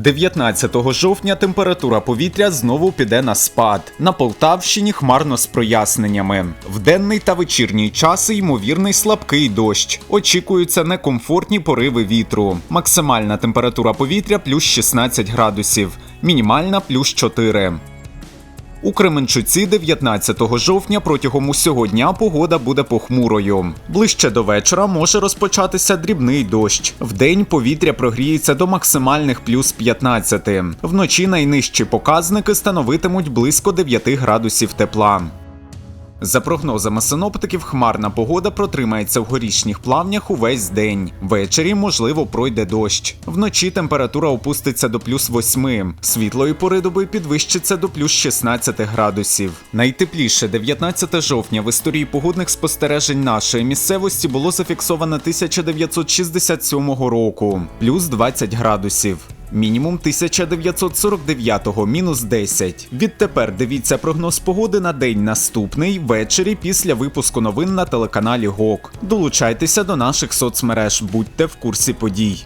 19 жовтня температура повітря знову піде на спад. На Полтавщині хмарно з проясненнями. В денний та вечірній часи ймовірний слабкий дощ. Очікуються некомфортні пориви вітру. Максимальна температура повітря плюс 16 градусів, мінімальна плюс 4. У Кременчуці 19 жовтня протягом усього дня погода буде похмурою. Ближче до вечора може розпочатися дрібний дощ. Вдень повітря прогріється до максимальних плюс 15. Вночі найнижчі показники становитимуть близько 9 градусів тепла. За прогнозами синоптиків, хмарна погода протримається в горішніх плавнях увесь день. Ввечері, можливо, пройде дощ. Вночі температура опуститься до плюс 8. Світлої пори доби підвищиться до плюс 16 градусів. Найтепліше 19 жовтня в історії погодних спостережень нашої місцевості було зафіксовано 1967 року, плюс 20 градусів. Мінімум 1949-го, мінус 10. Відтепер дивіться прогноз погоди на день наступний ввечері після випуску новин на телеканалі ГОК. Долучайтеся до наших соцмереж, будьте в курсі подій.